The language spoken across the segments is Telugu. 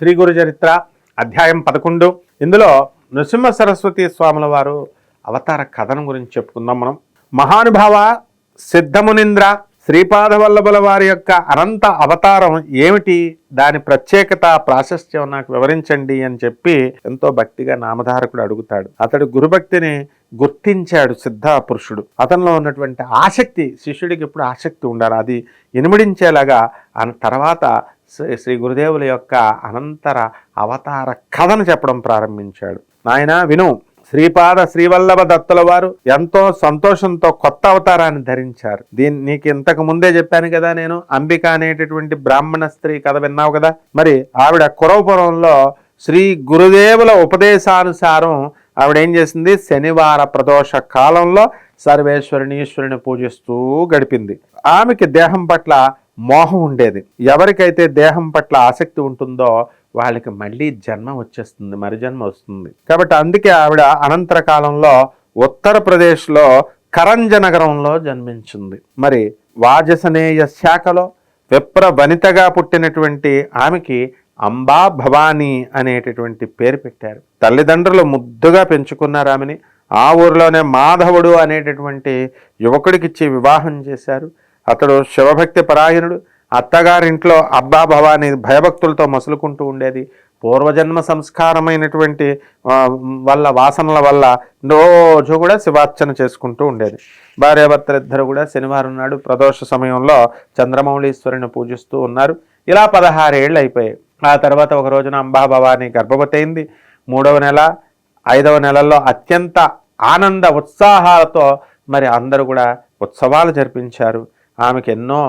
శ్రీ గురు చరిత్ర అధ్యాయం పదకొండు. ఇందులో నృసింహ సరస్వతి స్వాముల వారు అవతార కథనం గురించి చెప్పుకుందాం మనం. మహానుభావ సిద్ధమునింద్ర శ్రీపాద వల్లభుల వారి యొక్క అనంత అవతారం ఏమిటి? దాని ప్రత్యేకత ప్రాశస్త్యం నాకు వివరించండి అని చెప్పి ఎంతో భక్తిగా నామధారకుడు అడుగుతాడు. అతడు గురుభక్తిని గుర్తించాడు సిద్ధ పురుషుడు. అతనిలో ఉన్నటువంటి ఆసక్తి శిష్యుడికి ఎప్పుడు ఆసక్తి ఉండాలి? అది ఇనుమడించేలాగా ఆ తర్వాత శ్రీ శ్రీ గురుదేవుల యొక్క అనంతర అవతార కథను చెప్పడం ప్రారంభించాడు. నాయన విను. శ్రీపాద శ్రీవల్లభ దత్తుల వారు ఎంతో సంతోషంతో కొత్త అవతారాన్ని ధరించారు. దీన్ని నీకు ఇంతకు ముందే చెప్పాను కదా నేను అంబిక అనేటటువంటి బ్రాహ్మణ స్త్రీ కథ విన్నావు కదా? మరి ఆవిడ కురవపురంలో శ్రీ గురుదేవుల ఉపదేశానుసారం ఆవిడ ఏం చేసింది? శనివార ప్రదోష కాలంలో సర్వేశ్వరుని ఈశ్వరుని పూజిస్తూ గడిపింది. ఆమెకి దేహం పట్ల మోహం ఉండేది. ఎవరికైతే దేహం పట్ల ఆసక్తి ఉంటుందో వాళ్ళకి మళ్ళీ జన్మ వచ్చేస్తుంది మరి జన్మ వస్తుంది. కాబట్టి అందుకే ఆవిడ అనంతర కాలంలో ఉత్తరప్రదేశ్లో కరంజ నగరంలో జన్మించింది. మరి వాజసనేయ శాఖలో విప్ర వనితగా పుట్టినటువంటి ఆమెకి అంబా భవానీ అనేటటువంటి పేరు పెట్టారు. తల్లిదండ్రులు ముద్దుగా పెంచుకున్నారు ఆమెని. ఆ ఊరిలోనే మాధవుడు అనేటటువంటి యువకుడికిచ్చి వివాహం చేశారు. అతడు శివభక్తి పరాయణుడు. అత్తగారింట్లో అబ్బా భవాని భయభక్తులతో మసులుకుంటూ ఉండేది. పూర్వజన్మ సంస్కారమైనటువంటి వల్ల వాసనల వల్ల రోజు కూడా శివార్చన చేసుకుంటూ ఉండేది. భార్యాభర్తలిద్దరు కూడా శనివారం నాడు ప్రదోష సమయంలో చంద్రమౌళీశ్వరుని పూజిస్తూ ఉన్నారు. ఇలా పదహారేళ్ళు అయిపోయాయి. ఆ తర్వాత ఒక రోజున అంబాభవాని గర్భవతి అయింది. మూడవ నెల ఐదవ నెలల్లో అత్యంత ఆనంద ఉత్సాహాలతో మరి అందరూ కూడా ఉత్సవాలు జరిపించారు. ఆమెకు ఎన్నో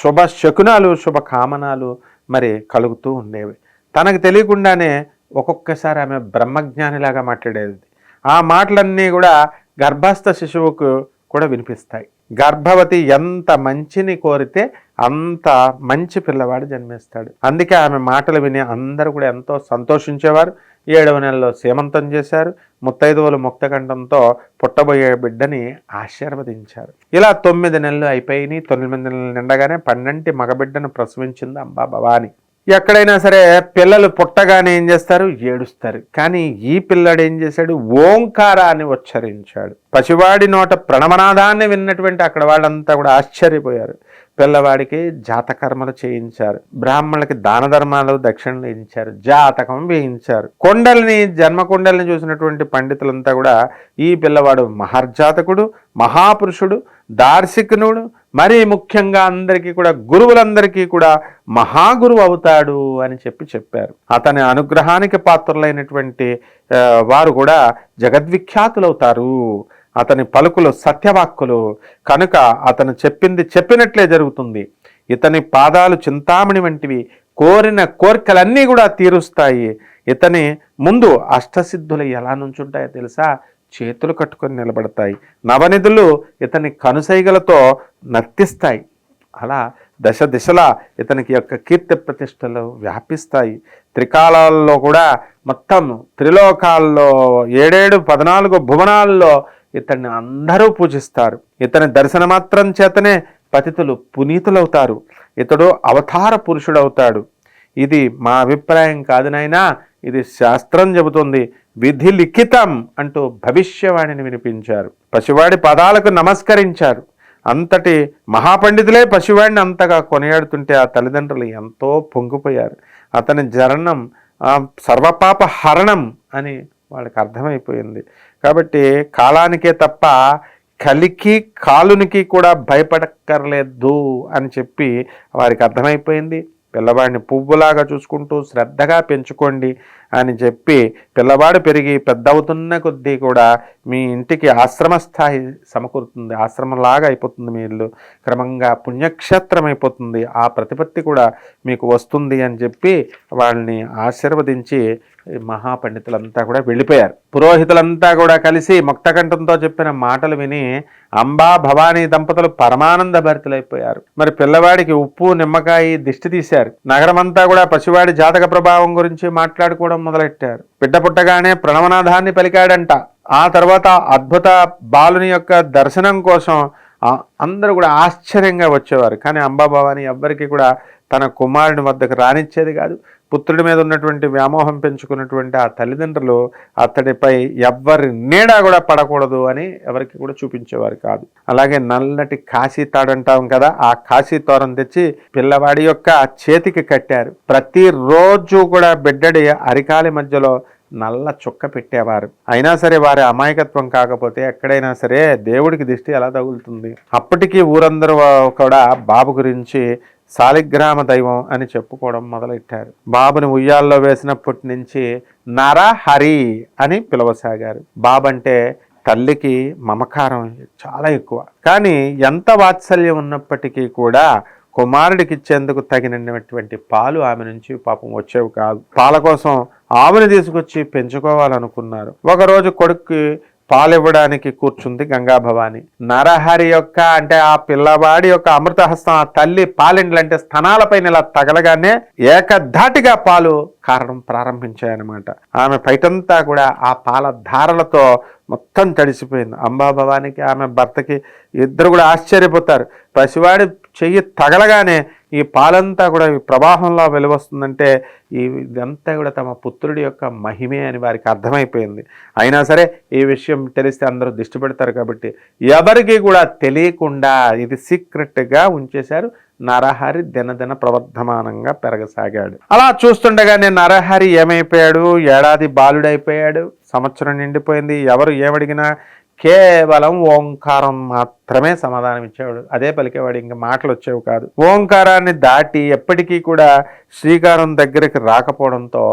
శుభ శకునాలు శుభకామనాలు మరి కలుగుతూ ఉండేవి. తనకు తెలియకుండానే ఒక్కొక్కసారి ఆమె బ్రహ్మజ్ఞానిలాగా మాట్లాడేది. ఆ మాటలన్నీ కూడా గర్భస్థ శిశువుకు కూడా వినిపిస్తాయి. గర్భవతి ఎంత మంచిని కోరితే అంత మంచి పిల్లవాడు జన్మిస్తాడు. అందుకే ఆమె మాటలు విని అందరూ కూడా ఎంతో సంతోషించేవారు. ఏడవ నెలలో సీమంతం చేశారు. ముత్తైదువులు ముక్తకంఠంతో పుట్టబోయే బిడ్డని ఆశీర్వదించారు. ఇలా తొమ్మిది నెలలు అయిపోయినాయి. తొమ్మిది నెలలు నిండగానే పన్నెంటి మగబిడ్డను ప్రసవించింది అంబా భవాని. ఎక్కడైనా సరే పిల్లలు పుట్టగానే ఏం చేస్తారు? ఏడుస్తారు. కానీ ఈ పిల్లడు ఏం చేశాడు? ఓంకారాన్ని ఉచ్చరించాడు. పసివాడి నోట ప్రణమనాదాన్ని విన్నటువంటి అక్కడ వాళ్ళంతా కూడా ఆశ్చర్యపోయారు. పిల్లవాడికి జాతకర్మలు చేయించారు. బ్రాహ్మణులకి దాన ధర్మాలు దక్షిణలు ఇచ్చారు జాతకం వేయించారు. కొండల్ని జన్మకొండల్ని చూసినటువంటి పండితులంతా కూడా ఈ పిల్లవాడు మహర్జాతకుడు మహాపురుషుడు దార్శికునుడు మరీ ముఖ్యంగా అందరికీ కూడా గురువులందరికీ కూడా మహాగురువు అవుతాడు అని చెప్పి చెప్పారు. అతని అనుగ్రహానికి పాత్రలైనటువంటి వారు కూడా జగద్విఖ్యాతులవుతారు. అతని పలుకులు సత్యవాక్కులు. కనుక అతను చెప్పింది చెప్పినట్లే జరుగుతుంది. ఇతని పాదాలు చింతామణి వంటివి. కోరిన కోరికలన్నీ కూడా తీరుస్తాయి. ఇతని ముందు అష్టసిద్ధులు ఎలా నుంచుంటాయో తెలుసా? చేతులు కట్టుకొని నిలబడతాయి. నవనిధులు ఇతని కనుసైగలతో నర్తిస్తాయి. అలా దశ దిశలా ఇతనికి యొక్క కీర్తి ప్రతిష్టలు వ్యాపిస్తాయి. త్రికాలాల్లో కూడా మొత్తం త్రిలోకాల్లో ఏడేడు పద్నాలుగు భువనాల్లో ఇతన్ని అందరూ పూజిస్తారు. ఇతని దర్శన మాత్రం చేతనే పతితులు పునీతులవుతారు. ఇతడు అవతార పురుషుడవుతాడు. ఇది మా అభిప్రాయం కాదు నాయనా. ఇది శాస్త్రం చెబుతుంది. విధి లిఖితం అంటూ భవిష్యవాణిని వినిపించారు. పశువాడి పదాలకు నమస్కరించారు. అంతటి మహాపండితులే పశువాడిని అంతగా కొనియాడుతుంటే ఆ తల్లిదండ్రులు ఎంతో పొంగిపోయారు. అతని జరణం సర్వపాప హరణం అని వాళ్ళకి అర్థమైపోయింది. కాబట్టి కాలానికే తప్ప కలికి కాలునికి కూడా భయపడక్కర్లేదు అని చెప్పి వారికి అర్థమైపోయింది. పిల్లవాడిని పువ్వులాగా చూసుకుంటూ శ్రద్ధగా పెంచుకోండి. అని చెప్పి పిల్లవాడు పెరిగి పెద్ద అవుతున్న కొద్దీ కూడా మీ ఇంటికి ఆశ్రమ స్థాయి సమకూరుతుంది. ఆశ్రమంలాగా అయిపోతుంది మీ ఇల్లు. క్రమంగా పుణ్యక్షేత్రం అయిపోతుంది ఆ ప్రతిపత్తి కూడా మీకు వస్తుంది అని చెప్పి వాళ్ళని ఆశీర్వదించి మహాపండితులంతా కూడా వెళ్ళిపోయారు. పురోహితులంతా కూడా కలిసి ముక్తకంఠంతో చెప్పిన మాటలు విని అంబా భవానీ దంపతులు పరమానంద భరితులైపోయారు. మరి పిల్లవాడికి ఉప్పు నిమ్మకాయ దిష్టి తీశారు. నగరమంతా కూడా పసివాడి జాతక ప్రభావం గురించి మాట్లాడుకోవడం మొదలెట్టారు. బిడ్డ పుట్టగానే ప్రణవనాథాన్ని పలికాడంట. ఆ తర్వాత అద్భుత బాలుని యొక్క దర్శనం కోసం అందరూ కూడా ఆశ్చర్యంగా వచ్చేవారు. కానీ అంబాభవాని ఎవ్వరికీ ఎవ్వరికి కూడా తన కుమారుని వద్దకు రానిచ్చేది కాదు. పుత్రుడి మీద ఉన్నటువంటి వ్యామోహం పెంచుకున్నటువంటి ఆ తల్లిదండ్రులు అతడిపై ఎవ్వరి నీడా కూడా పడకూడదు అని ఎవరికి కూడా చూపించేవారు కాదు. అలాగే నల్లటి కాశీ తాడంటాం కదా ఆ కాశీ తోరం తెచ్చి పిల్లవాడి యొక్క చేతికి కట్టారు. ప్రతిరోజు కూడా బిడ్డడి అరికాలి మధ్యలో నల్ల చుక్క పెట్టేవారు. అయినా సరే వారి అమాయకత్వం కాకపోతే ఎక్కడైనా సరే దేవుడికి దిష్టి ఎలా తగులుతుంది? అప్పటికీ ఊరందరూ కూడా బాబు గురించి శాలిగ్రామ దైవం అని చెప్పుకోవడం మొదలెట్టారు. బాబుని ఉయ్యాల్లో వేసినప్పటి నుంచి నరహరి అని పిలవసాగారు. బాబు అంటే తల్లికి మమకారం చాలా ఎక్కువ. కానీ ఎంత వాత్సల్యం ఉన్నప్పటికీ కూడా కుమారుడికి ఇచ్చేందుకు తగినటువంటి పాలు ఆమె నుంచి పాపం వచ్చేవి కాదు. పాల కోసం ఆమెను తీసుకొచ్చి పెంచుకోవాలనుకున్నారు. ఒకరోజు కొడుక్కి పాలివ్వడానికి కూర్చుంది గంగా భవాని నరహరి యొక్క అంటే ఆ పిల్లవాడి యొక్క అమృతహస్తం ఆ తల్లి పాలిండ్లంటే స్థనాలపైన ఇలా తగలగానే ఏకధాటిగా పాలు కారణం ప్రారంభించాయన్నమాట. ఆమె పైటంతా కూడా ఆ పాల ధారలతో మొత్తం తడిసిపోయింది. అంబాభవానికి ఆమె భర్తకి ఇద్దరు కూడా ఆశ్చర్యపోతారు. పసివాడి చెయ్యి తగలగానే ఈ పాలంతా కూడా ఈ ప్రవాహంలో వెలువస్తుందంటే ఈ ఇదంతా కూడా తమ పుత్రుడి యొక్క మహిమే అని వారికి అర్థమైపోయింది. అయినా సరే ఈ విషయం తెలిస్తే అందరూ దిష్టి పెడతారు కాబట్టి ఎవరికి కూడా తెలియకుండా ఇది సీక్రెట్గా ఉంచేశారు. నరహరి దినదిన ప్రవర్ధమానంగా పెరగసాగాడు. అలా చూస్తుండగానే నరహరి ఏమైపోయాడు? ఏడాది బాలుడైపోయాడు. సంవత్సరం నిండిపోయింది. ఎవరు ఏమడిగినా కేవలం ఓంకారం మాత్రమే సమాధానం ఇచ్చేవాడు. అదే పలికేవాడు ఇంకా మాటలు వచ్చేవి కాదు. ఓంకారాన్ని దాటి ఎప్పటికీ కూడా శ్రీకారం దగ్గరికి రాకపోవడంతో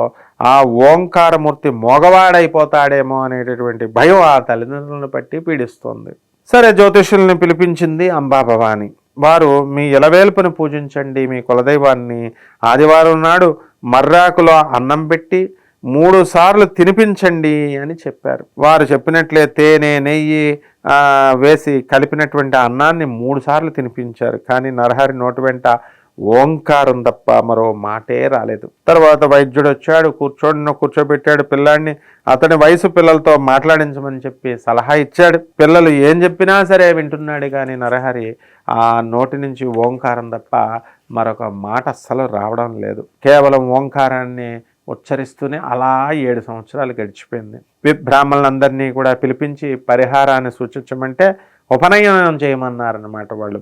ఆ ఓంకారమూర్తి మోగవాడైపోతాడేమో అనేటటువంటి భయం ఆ తల్లిదండ్రులను బట్టి పీడిస్తుంది. సరే జ్యోతిషుల్ని పిలిపించింది అంబాభవాని. వారు మీ ఇలవేల్పును పూజించండి మీ కులదైవాన్ని ఆదివారం నాడు మర్రాకులో అన్నం పెట్టి మూడు సార్లు తినిపించండి అని చెప్పారు. వారు చెప్పినట్లే తేనె నెయ్యి వేసి కలిపినటువంటి అన్నాన్ని మూడు సార్లు తినిపించారు. కానీ నరహరి నోటి వెంట ఓంకారం తప్ప మరో మాటే రాలేదు. తర్వాత వైద్యుడు వచ్చాడు కూర్చోడిన కూర్చోబెట్టాడు పిల్లాడిని. అతని వయసు పిల్లలతో మాట్లాడించమని చెప్పి సలహా ఇచ్చాడు. పిల్లలు ఏం చెప్పినా సరే వింటున్నాడు కానీ నరహరి ఆ నోటి నుంచి ఓంకారం తప్ప మరొక మాట అస్సలు రావడం లేదు. కేవలం ఓంకారాన్ని ఉచ్చరిస్తూనే అలా ఏడు సంవత్సరాలు గడిచిపోయింది. బ్రాహ్మణులందరినీ కూడా పిలిపించి పరిహారాన్ని సూచించమంటే ఉపనయనం చేయమన్నారన్నమాట వాళ్ళు.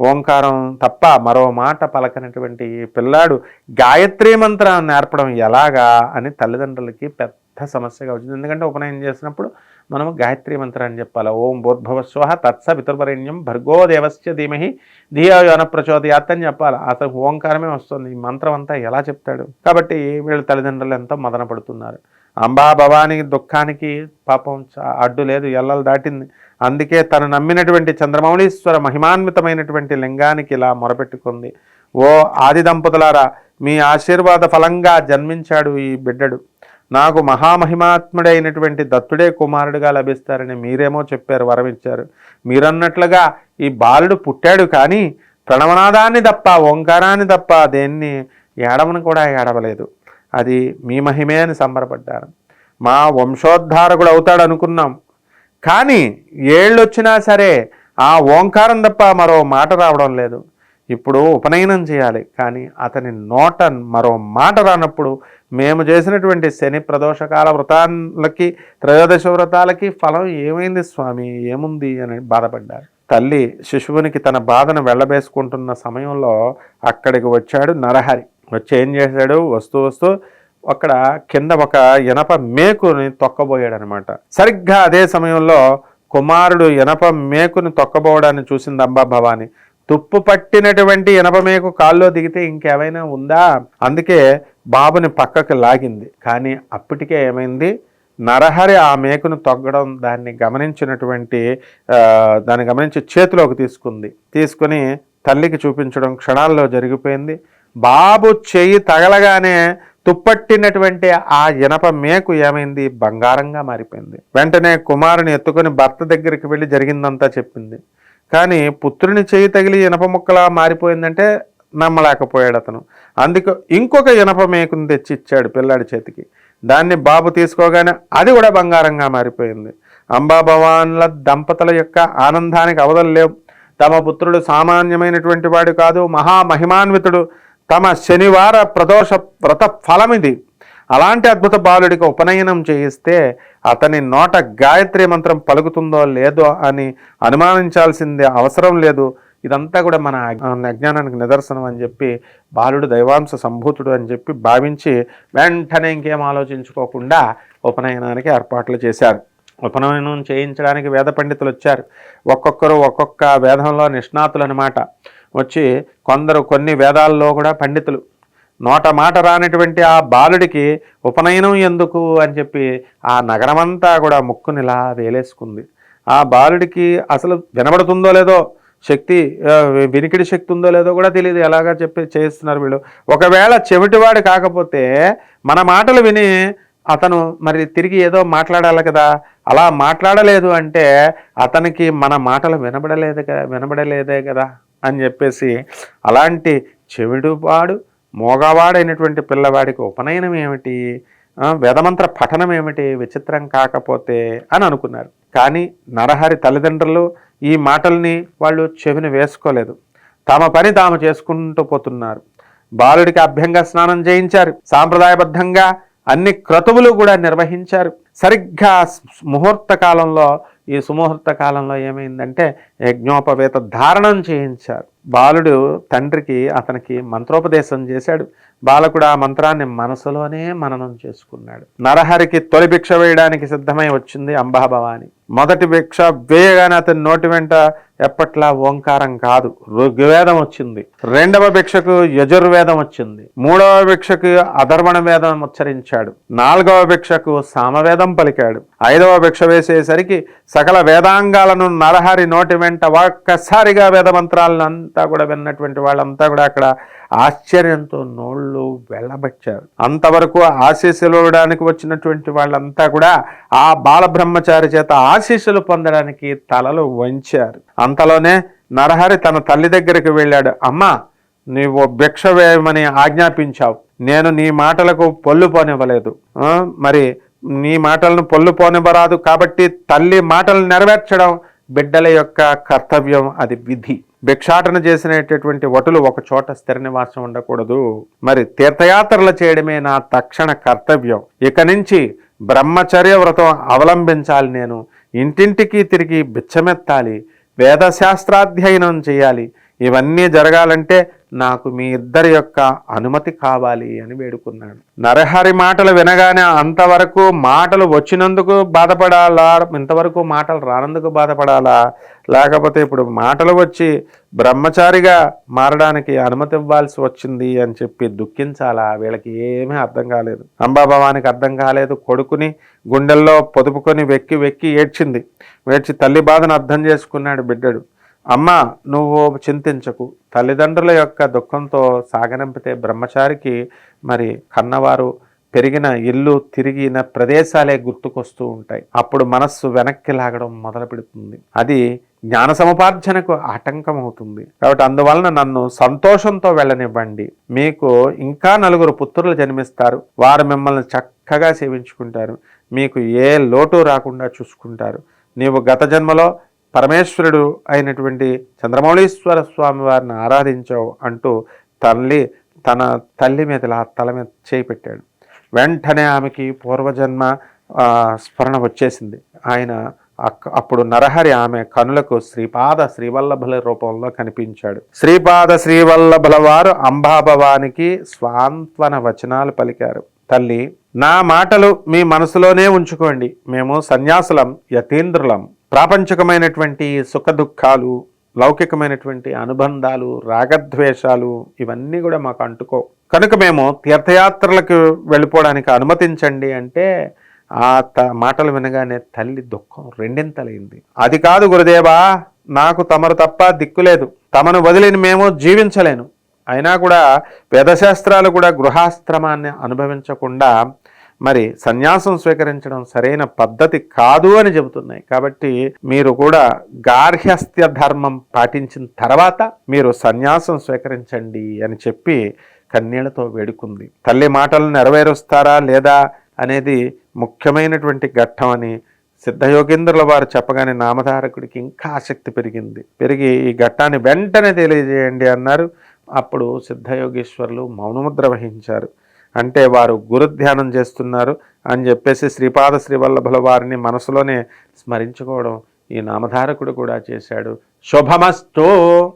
ఓంకారం తప్ప మరో మాట పలకనటువంటి పిల్లాడు గాయత్రి మంత్రాన్ని నేర్పడం ఎలాగా అని తల్లిదండ్రులకి పెద్ద సమస్యగా వచ్చింది. ఎందుకంటే ఉపనయనం చేసినప్పుడు మనము గాయత్రి మంత్రాన్ని చెప్పాలి? ఓం బోద్భవ స్వహ తత్స పితృపరణ్యం భర్గో దేవస్య ధీమహి ధియో యోన ప్రచోదయాత్ అని చెప్పాలి? అతను ఓంకారమే వస్తుంది. ఈ మంత్రం అంతా ఎలా చెప్తాడు? కాబట్టి వీళ్ళ తల్లిదండ్రులు ఎంతో మదన పడుతున్నారు. అంబా భవానికి దుఃఖానికి పాపం అడ్డు లేదు ఎల్లలు దాటింది. అందుకే తను నమ్మినటువంటి చంద్రమౌళీశ్వర మహిమాన్వితమైనటువంటి లింగానికి ఇలా మొరపెట్టుకుంది. ఓ ఆది దంపతులారా మీ ఆశీర్వాద ఫలంగా జన్మించాడు ఈ బిడ్డడు. నాకు మహామహిమాత్ముడైనటువంటి దత్తుడే కుమారుడుగా లభిస్తారని మీరేమో చెప్పారు వరమిచ్చారు. మీరన్నట్లుగా ఈ బాలుడు పుట్టాడు కానీ ప్రణవనాదాన్ని తప్ప ఓంకారాన్ని తప్ప దేన్ని ఏడవను కూడా ఏడవలేదు. అది మీ మహిమే అని సంబరపడ్డారు. మా వంశోద్ధారకుడు అవుతాడు అనుకున్నాం. కానీ ఏళ్ళు వచ్చినా సరే ఆ ఓంకారం తప్ప మరో మాట రావడం లేదు. ఇప్పుడు ఉపనయనం చేయాలి. కానీ అతని నోట మరో మాట రానప్పుడు మేము చేసినటువంటి శని ప్రదోషకాల వ్రతాలకి త్రయోదశ వ్రతాలకి ఫలం ఏమైంది స్వామి? ఏముంది అని బాధపడ్డారు. తల్లి శిశువునికి తన బాధను వెళ్ళబేసుకుంటున్న సమయంలో అక్కడికి వచ్చాడు నరహరి. వచ్చి ఏం చేశాడు? వస్తూ వస్తూ అక్కడ కింద ఒక ఇనప మేకుని తొక్కబోయాడు అనమాట సరిగ్గా అదే సమయంలో కుమారుడు ఇనప మేకుని తొక్కబోవడాన్ని చూసింది అంబా భవాని. తుప్పు పట్టినటువంటి ఇనపమేకు కాల్లో దిగితే ఇంకేమైనా ఉందా? అందుకే బాబుని పక్కకు లాగింది. కానీ అప్పటికే ఏమైంది? నరహరి ఆ మేకును తొగ్గడం దాన్ని గమనించినటువంటి దాన్ని గమనించి చేతిలోకి తీసుకుంది. తీసుకుని తల్లికి చూపించడం క్షణాల్లో జరిగిపోయింది. బాబు చెయ్యి తగలగానే తుప్పట్టినటువంటి ఆ ఇనప మేకు ఏమైంది? బంగారంగా మారిపోయింది. వెంటనే కుమారుని ఎత్తుకొని భర్త దగ్గరికి వెళ్ళి జరిగిందంతా చెప్పింది. కానీ పుత్రుని చేయి తగిలి ఇనప ముక్కలా మారిపోయిందంటే నమ్మలేకపోయాడు అతను. అందుకు ఇంకొక ఇనప మేకుని తెచ్చి ఇచ్చాడు పిల్లాడి చేతికి. దాన్ని బాబు తీసుకోగానే అది కూడా బంగారంగా మారిపోయింది. అంబాభవాన్ల దంపతుల యొక్క ఆనందానికి అవధలు లేవు. తమ పుత్రుడు సామాన్యమైనటువంటి వాడు కాదు. మహామహిమాన్వితుడు తమ శనివార ప్రదోష వ్రత ఫలమిది. అలాంటి అద్భుత బాలుడికి ఉపనయనం చేయిస్తే అతని నోట గాయత్రి మంత్రం పలుకుతుందో లేదో అని అనుమానించాల్సిందే అవసరం లేదు. ఇదంతా కూడా మన అజ్ఞానానికి నిదర్శనం అని చెప్పి బాలుడు దైవాంశ సంభూతుడు అని చెప్పి భావించి వెంటనే ఇంకేం ఆలోచించుకోకుండా ఉపనయనానికి ఏర్పాట్లు చేశారు. ఉపనయనం చేయించడానికి వేద పండితులు వచ్చారు. ఒక్కొక్కరు ఒక్కొక్క వేదంలో నిష్ణాతులు అనమాట వచ్చి కొందరు కొన్ని వేదాల్లో కూడా పండితులు నోట మాట రానటువంటి ఆ బాలుడికి ఉపనయనం ఎందుకు అని చెప్పి ఆ నగరమంతా కూడా ముక్కునిలా వేలేసుకుంది. ఆ బాలుడికి అసలు వినబడుతుందో లేదో శక్తి వినికిడి శక్తి ఉందో లేదో కూడా తెలియదు ఎలాగా చెప్పి చేస్తున్నారు వీళ్ళు? ఒకవేళ చెవిటివాడు కాకపోతే మన మాటలు విని అతను మరి తిరిగి ఏదో మాట్లాడాలి కదా. అలా మాట్లాడలేదు అంటే అతనికి మన మాటలు వినబడలేదు కదా వినబడలేదే కదా అని చెప్పేసి అలాంటి చెవిడువాడు మోగవాడైనటువంటి పిల్లవాడికి ఉపనయనం ఏమిటి? వేదమంత్ర పఠనం ఏమిటి? విచిత్రం కాకపోతే అని అనుకున్నారు. కానీ నరహరి తల్లిదండ్రులు ఈ మాటల్ని వాళ్ళు చెవిని వేసుకోలేదు. తమ పని తాము చేసుకుంటూ పోతున్నారు. బాలుడికి అభ్యంగ స్నానం చేయించారు. సాంప్రదాయబద్ధంగా అన్ని క్రతువులు కూడా నిర్వహించారు. సరిగ్గా ముహూర్త కాలంలో ఈ సుముహూర్త కాలంలో ఏమైందంటే యజ్ఞోపవేత ధారణం చేయించారు. బాలుడు తండ్రికి అతనికి మంత్రోపదేశం చేశాడు. బాలకుడు ఆ మంత్రాన్ని మనసులోనే మననం చేసుకున్నాడు. నరహరికి తొలి భిక్ష వేయడానికి సిద్ధమై వచ్చింది అంబాభవాని మొదటి భిక్ష వేయగానే అతని నోటి వెంట ఎప్పట్లా ఓంకారం కాదు ఋగ్వేదం వచ్చింది. రెండవ భిక్షకు యజుర్వేదం వచ్చింది. మూడవ భిక్షకు అధర్వణ వేదం ఉచ్చరించాడు. నాలుగవ భిక్షకు సామవేదం పలికాడు. ఐదవ భిక్ష వేసేసరికి సకల వేదాంగాలను నరహరి నోటి వెంట ఒక్కసారిగా వేద మంత్రాలను అంతా కూడా విన్నటువంటి వాళ్ళంతా కూడా అక్కడ ఆశ్చర్యంతో నోళ్ళు వెళ్ళబచ్చారు అంతవరకు ఆశీస్సులు ఇవ్వడానికి వచ్చినటువంటి వాళ్ళంతా కూడా ఆ బాలబ్రహ్మచారి చేత ఆశీస్సులు పొందడానికి తలలు వంచారు. అంతలోనే నరహరి తన తల్లి దగ్గరికి వెళ్ళాడు అమ్మా నీవు భిక్ష వేయమని ఆజ్ఞాపించావు. నేను నీ మాటలకు పొల్లు పోనివ్వలేదు. మరి నీ మాటలను పొల్లు పోనివ్వరాదు కాబట్టి తల్లి మాటలు నెరవేర్చడం బిడ్డల యొక్క కర్తవ్యం అది విధి. భిక్షాటన చేసినటువంటి వటులు ఒక చోట స్థిర నివాసం ఉండకూడదు. మరి తీర్థయాత్రలు చేయడమే నా తక్షణ కర్తవ్యం. ఇక నుంచి బ్రహ్మచర్య వ్రతం అవలంబించాలి నేను. ఇంటింటికి తిరిగి బిచ్చమెత్తాలి. వేదశాస్త్రాధ్యయనం చేయాలి. ఇవన్నీ జరగాలంటే నాకు మీ ఇద్దరి యొక్క అనుమతి కావాలి అని వేడుకున్నాడు. నరహరి మాటలు వినగానే అంతవరకు మాటలు వచ్చినందుకు బాధపడాలా? ఇంతవరకు మాటలు రానందుకు బాధపడాలా? లేకపోతే ఇప్పుడు మాటలు వచ్చి బ్రహ్మచారిగా మారడానికి అనుమతి ఇవ్వాల్సి వచ్చింది అని చెప్పి దుఃఖించాలా? వీళ్ళకి ఏమీ అర్థం కాలేదు. అంబాభవానికి అర్థం కాలేదు. కొడుకుని గుండెల్లో పొదుపుకొని వెక్కి వెక్కి ఏడ్చింది. ఏడ్చి తల్లి బాధను అర్థం చేసుకున్నాడు బిడ్డడు. అమ్మ నువ్వు చింతించకు. తల్లిదండ్రుల యొక్క దుఃఖంతో సాగనంపితే బ్రహ్మచారికి మరి కన్నవారు పెరిగిన ఇల్లు తిరిగిన ప్రదేశాలే గుర్తుకొస్తూ ఉంటాయి. అప్పుడు మనస్సు వెనక్కి లాగడం మొదలు పెడుతుంది. అది జ్ఞాన సముపార్జనకు ఆటంకం అవుతుంది కాబట్టి అందువలన నన్ను సంతోషంతో వెళ్ళనివ్వండి. మీకు ఇంకా నలుగురు పుత్రులు జన్మిస్తారు. వారు మిమ్మల్ని చక్కగా సేవించుకుంటారు. మీకు ఏ లోటు రాకుండా చూసుకుంటారు. నీవు గత జన్మలో పరమేశ్వరుడు అయినటువంటి చంద్రమౌళీశ్వర స్వామి వారిని ఆరాధించావు అంటూ తల్లి తన తల్లి మీద ఇలా తల మీద చేయి పెట్టాడు. వెంటనే ఆమెకి పూర్వజన్మ స్మరణ వచ్చేసింది. ఆయన అక్- అప్పుడు నరహరి ఆమె కనులకు శ్రీపాద శ్రీవల్లభల రూపంలో కనిపించాడు. శ్రీపాద శ్రీవల్లభుల వారు అంబాభవానికి స్వాంత్వన వచనాలు పలికారు. తల్లి నా మాటలు మీ మనసులోనే ఉంచుకోండి. మేము సన్యాసులం యతీంద్రులం. ప్రాపంచికమైనటువంటి సుఖ దుఃఖాలు లౌకికమైనటువంటి అనుబంధాలు రాగద్వేషాలు ఇవన్నీ కూడా మాకు అంటుకో. కనుక మేము తీర్థయాత్రలకు వెళ్ళిపోవడానికి అనుమతించండి అంటే ఆ త మాటలు వినగానే తల్లి దుఃఖం రెండింతలైంది. అది కాదు గురుదేవా నాకు తమరు తప్ప దిక్కులేదు తమను వదిలిని మేము జీవించలేను. అయినా కూడా వేదశాస్త్రాలు కూడా గృహాశ్రమాన్ని అనుభవించకుండా మరి సన్యాసం స్వీకరించడం సరైన పద్ధతి కాదు అని చెబుతున్నాయి. కాబట్టి మీరు కూడా గార్హస్థ్య ధర్మం పాటించిన తర్వాత మీరు సన్యాసం స్వీకరించండి అని చెప్పి కన్నీళ్ళతో వేడుకుంది. తల్లి మాటలు నెరవేరుస్తారా లేదా అనేది ముఖ్యమైనటువంటి ఘట్టం అని సిద్ధయోగేంద్రుల వారు చెప్పగానే నామధారకుడికి ఇంకా ఆసక్తి పెరిగింది. పెరిగి ఈ ఘట్టాన్ని వెంటనే తెలియజేయండి అన్నారు. అప్పుడు సిద్ధయోగేశ్వరులు మౌనముద్ర వహించారు. అంటే వారు గురుధ్యానం చేస్తున్నారు అని చెప్పేసి శ్రీపాద శ్రీవల్లభుల వారిని మనసులోనే స్మరించుకోవడం ఈ నామధారకుడు కూడా చేశాడు. శుభమస్తో.